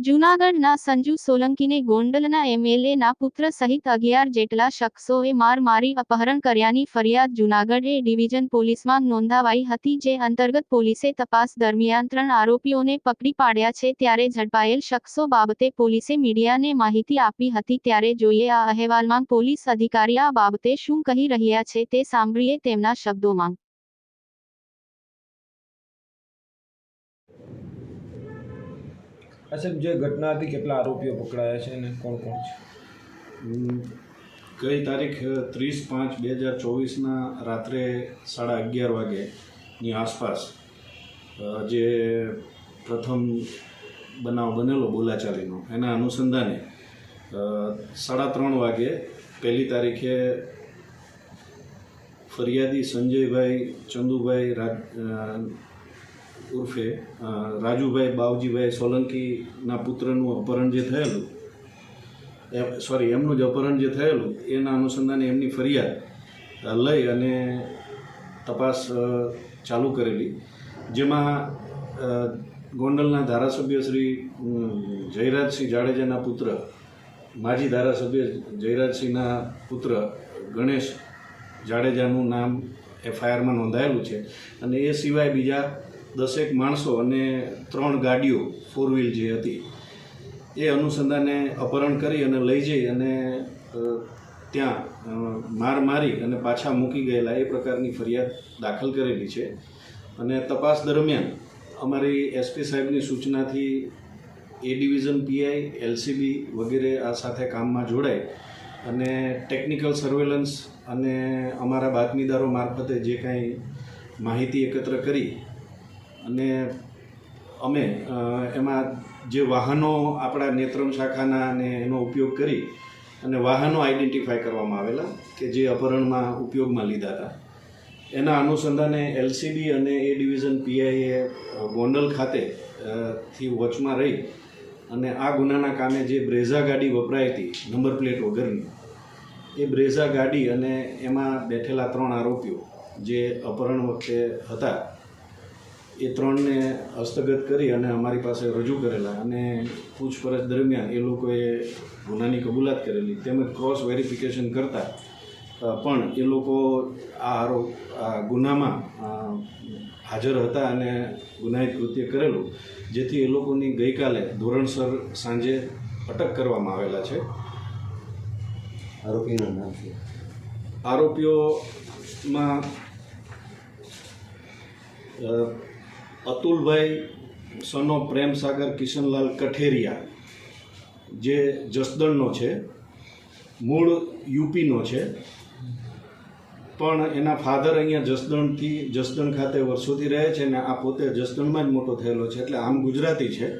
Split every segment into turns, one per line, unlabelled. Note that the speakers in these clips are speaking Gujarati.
જૂનાગઢના સંજુ સોલંકીને ગોંડલના એમએલએના પુત્ર સહિત અગિયાર જેટલા શખ્સોએ માર મારી અપહરણ કર્યાની ફરિયાદ જૂનાગઢ એ ડિવિઝન પોલીસમાં નોંધાવાઈ હતી જે અંતર્ગત પોલીસે તપાસ દરમિયાન ત્રણ આરોપીઓને પકડી પાડ્યા છે ત્યારે ઝડપાયેલ શખ્સો બાબતે પોલીસે મીડિયાને માહિતી આપી હતી ત્યારે જોઈએ આ અહેવાલમાં પોલીસ અધિકારી આ બાબતે શું કહી રહ્યા છે તે સાંભળીએ તેમના શબ્દોમાં.
સાહેબ, જે ઘટના હતી, કેટલા આરોપીઓ પકડાયા છે અને કોણ કોણ છે?
ગઈ તારીખ ત્રીસ પાંચ બે હજાર ચોવીસના રાત્રે સાડા અગિયાર વાગ્યેની આસપાસ જે પ્રથમ બનાવ બનેલો બોલાચાલીનો, એના અનુસંધાને સાડા ત્રણ વાગે પહેલી તારીખે ફરિયાદી સંજયભાઈ ચંદુભાઈ રાજ ઉર્ફે રાજુભાઈ બાવજીભાઈ સોલંકીના પુત્રનું અપહરણ જે થયેલું સોરી એમનું જ અપહરણ જે થયેલું, એના અનુસંધાને એમની ફરિયાદ લઈ અને તપાસ ચાલુ કરેલી. જેમાં ગોંડલના ધારાસભ્ય શ્રી જયરાજસિંહ જાડેજાના પુત્ર, માજી ધારાસભ્ય જયરાજસિંહના પુત્ર, ગણેશ જાડેજાનું નામ એફઆઈઆરમાં નોંધાયેલું છે. અને એ સિવાય બીજા દસેક માણસો અને ત્રણ ગાડીઓ ફોર વ્હીલ જે હતી, એ અનુસંધાને અપહરણ કરી અને લઈ જઈ અને ત્યાં માર મારી અને પાછા મૂકી ગયેલા. એ પ્રકારની ફરિયાદ દાખલ કરેલી છે. અને તપાસ દરમિયાન અમારી એસપી સાહેબની સૂચનાથી એ ડિવિઝન પીઆઈ એલસીબી વગેરે આ સાથે કામમાં જોડાય અને ટેકનિકલ સર્વેલન્સ અને અમારા બાતમીદારો મારફતે જે કાંઈ માહિતી એકત્ર કરી અને અમે એમાં જે વાહનો આપણા નેત્રમ શાખાના અને એનો ઉપયોગ કરી અને વાહનો આઈડેન્ટિફાય કરવામાં આવેલા કે જે અપહરણમાં ઉપયોગમાં લીધા હતા. એના અનુસંધાને એલસીબી અને એ ડિવિઝન પીઆઈએ ગોંડલ ખાતે થી વોચમાં રહી અને આ ગુનાના કામે જે બ્રેઝા ગાડી વપરાઈ હતી, નંબર પ્લેટ વગરની, એ બ્રેઝા ગાડી અને એમાં બેઠેલા ત્રણ આરોપીઓ જે અપહરણ વખતે હતા એ ત્રણને હસ્તગત કરી અને અમારી પાસે રજૂ કરેલા અને પૂછપરછ દરમિયાન એ લોકોએ ગુનાની કબૂલાત કરેલી તેમજ ક્રોસ વેરિફિકેશન કરતાં પણ એ લોકો આ આરોપ આ ગુનામાં હાજર હતા અને ગુનાહિત કૃત્ય કરેલું જેથી એ લોકોની ગઈકાલે ધોરણસર સાંજે અટક કરવામાં આવેલા છે.
આરોપીના નામ છે
આરોપીઓમાં અતુલભાઈ સનો પ્રેમસાગર કિશનલાલ કઠેરિયા, જે જસદણનો છે, મૂળ યુપીનો છે. પણ એના ફાધર અહીંયા જસદણથી, જસદણ ખાતે વર્ષોથી રહે છે ને આ પોતે જસદણમાં જ મોટો થયેલો છે, એટલે આમ ગુજરાતી છે,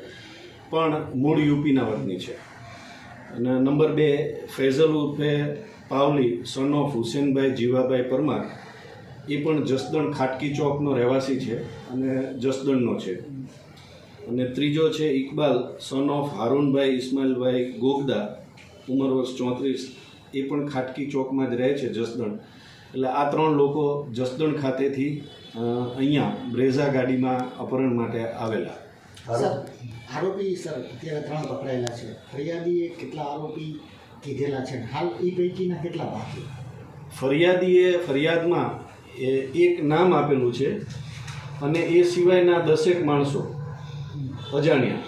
પણ મૂળ યુપીના વતની છે. અને નંબર બે, ફૈઝલ ઉર્ફે પાવલી, સન ઓફ હુસેનભાઈ જીવાભાઈ પરમાર. એ પણ જસદણ ખાટકી ચોકનો રહેવાસી છે અને જસદણનો છે. અને ત્રીજો છે ઇકબાલ સન ઓફ હારૂનભાઈ ઇસ્માઇલભાઈ ગોગદા ઉંમર વર્ષ ચોત્રીસ એ પણ ખાટકી ચોકમાં જ રહે છે જસદણ. એટલે આ ત્રણ લોકો જસદણ ખાતેથી અહીંયા બ્રેઝા ગાડીમાં અપહરણ માટે આવેલા.
આરોપ
સર અત્યારે ત્રણ પકડાયેલા છે. ફરિયાદીએ કેટલા આરોપી કીધેલા છે? હાલ એ પૈકીના કેટલા બાકી?
ફરિયાદીએ ફરિયાદમાં એક નામ આપેલું છે અને એ સિવાયના દસેક માણસો અજાણ્યા.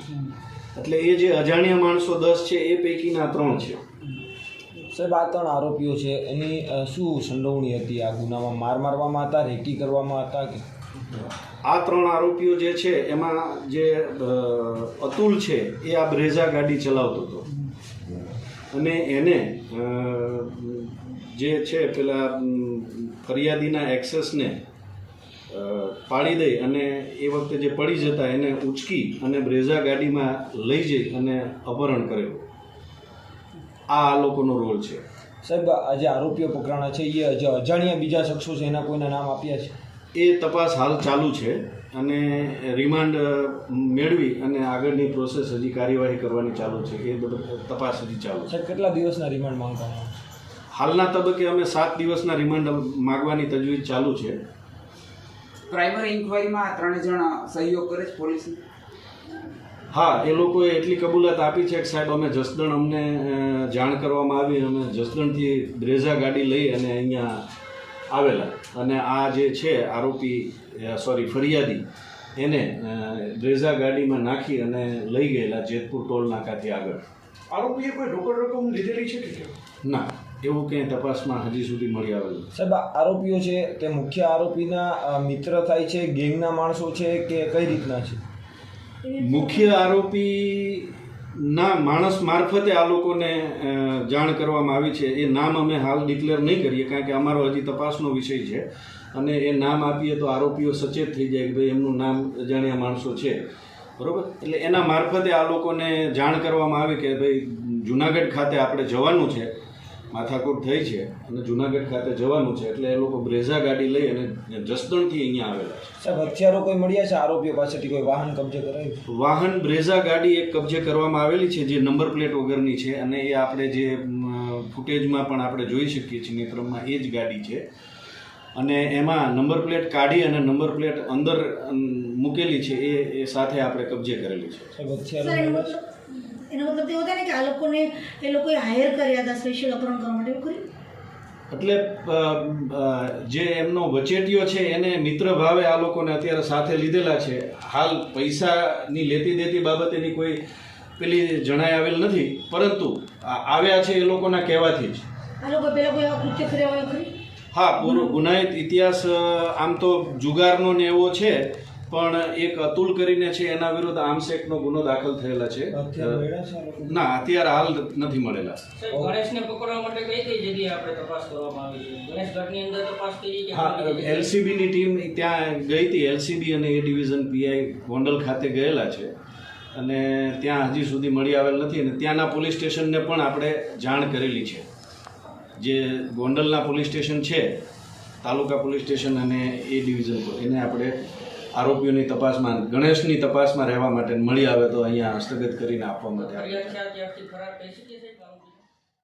એટલે એ જે અજાણ્યા માણસો દસ છે એ પૈકીના ત્રણ છે.
સાહેબ આ ત્રણ આરોપીઓ છે એની શું સંડોવણી હતી આ ગુનામાં? માર મારવામાં હતા રેકી કરવામાં હતા કે?
આ ત્રણ આરોપીઓ જે છે એમાં જે અતુલ છે એ આ બ્રેઝા ગાડી ચલાવતો હતો. અને એને જે છે પેલા ફરિયાદીના એક્સેસને પાડી દઈ અને એ વખતે જે પડી જતા એને ઉચકી અને બ્રેઝા ગાડીમાં લઈ જઈ અને અપહરણ કરેલું આ આ લોકોનો રોલ છે.
સાહેબ આ જે આરોપીઓ પકડાણા છે એ અજાણ્યા બીજા શખ્સો છે એના કોઈના નામ આપ્યા છે?
એ તપાસ હાલ ચાલુ છે. અને રિમાન્ડ મેળવી અને આગળની પ્રોસેસ હજી કાર્યવાહી કરવાની ચાલુ છે. એ બધું તપાસ હજી ચાલુ છે.
કેટલા દિવસના રિમાન્ડ માંગતા
હાલના તબક્કે અમે સાત દિવસના રિમાન્ડ માગવાની તજવીજ ચાલુ છે.
પ્રાઇમરી ઇન્કવાયરીમાં આ ત્રણે જણ સહયોગ કરે છે પોલીસ?
હા એ લોકોએ એટલી કબૂલાત આપી છે કે સાહેબ અમે જસદણ અમને જાણ કરવામાં આવી અમે જસદણથી બ્રેઝા ગાડી લઈ અને અહીંયા આવેલા. અને આ જે છે આરોપી સોરી ફરિયાદી એને બ્રેઝા ગાડીમાં નાખી અને લઈ ગયેલા જેતપુર ટોલ નાકાથી આગળ.
આરોપીએ કોઈ રોકડ રકમ લીધેલી છે કે
ના એવું કંઈ તપાસમાં હજી સુધી મળી આવેલું
સાહેબ આ આરોપીઓ છે તે મુખ્ય આરોપીના મિત્ર થાય છે ગેંગના માણસો છે કે કઈ રીતના છે?
મુખ્ય આરોપી ના, માણસ મારફતે આ લોકોને જાણ કરવામાં આવી છે. એ નામ અમે હાલ ડિક્લેર નહીં કરીએ, કારણ કે અમારો હજી તપાસનો વિષય છે. અને એ નામ આપીએ તો આરોપીઓ સચેત થઈ જાય કે ભાઈ એમનું નામ અજાણ્યા માણસો છે. બરોબર? એટલે એના મારફતે આ લોકોને જાણ કરવામાં આવી કે ભાઈ જુનાગઢ ખાતે આપણે જવાનું છે. માથાકૂટ થઈ છે અને જુનાગઢ ખાતે જવાનું છે એટલે એ લોકો બ્રેઝા ગાડી લઈ અને જસદણથી અહીંયા આવેલા છે.
સાહેબ હથિયારો કોઈ મળ્યા છે? આરોપીઓ પાસેથી કોઈ વાહન કબજે કરાયું
વાહન બ્રેઝા ગાડી એક કબજે કરવામાં આવેલી છે જે નંબર પ્લેટ વગરની છે અને એ આપણે જે ફૂટેજમાં પણ આપણે જોઈ શકીએ છીએ મિત્રમાં એ જ ગાડી છે. અને એમાં નંબર પ્લેટ કાઢી અને નંબર પ્લેટ અંદર મૂકેલી છે એ એ સાથે આપણે કબજે કરેલી છે.
સાહેબ
સર
હથિયારો
એનો મતલબ એવો થાય ને કે આ લોકોને એ લોકોએ હાયર કર્યા હતા સ્પેશિયલ અપહરણ કરવા માટે એવું કર્યું?
એટલે જે એમનો વચેટિયો છે એને મિત્ર ભાવે આ લોકોને અત્યારે સાથે લીધેલા છે. હાલ પૈસાની લેતી દેતી બાબતેની કોઈ પેલી જણાઈ આવેલ નથી પરંતુ આવ્યા છે એ લોકોના કહેવાથી જ.
આ લોકો પેલા કોઈ કૃત્ય કર્યા હોય
હા પૂરો ગુનાહિત ઇતિહાસ આમ તો જુગારનો ને એવો છે પણ એક અતુલ કરીને છે એના વિરુદ્ધ આમસેકનો ગુનો દાખલ થયેલા છે. ના અત્યારે હાલ નથી મળેલા.
ગણેશને પકડવા માટે કઈ કઈ જગ્યાએ આપણે તપાસ કરવામાં આવી છે? ગણેશ ઘાટની અંદર તપાસ કરી કે
હા એલસીબીની ટીમ ત્યાં ગઈ હતી એલસીબી અને એ ડિવિઝન પીઆઈ ગોંડલ ખાતે ગયેલા છે. અને ત્યાં હજી સુધી મળી આવેલ નથી અને ત્યાંના પોલીસ સ્ટેશનને પણ આપણે જાણ કરેલી છે. જે ગોંડલના પોલીસ સ્ટેશન છે તાલુકા પોલીસ સ્ટેશન અને એ ડિવિઝન એને આપણે આરોપીઓની તપાસમાં ગણેશની તપાસમાં રહેવા માટે મળી આવે તો અહીંયા હસ્તગત કરીને આપવા માટે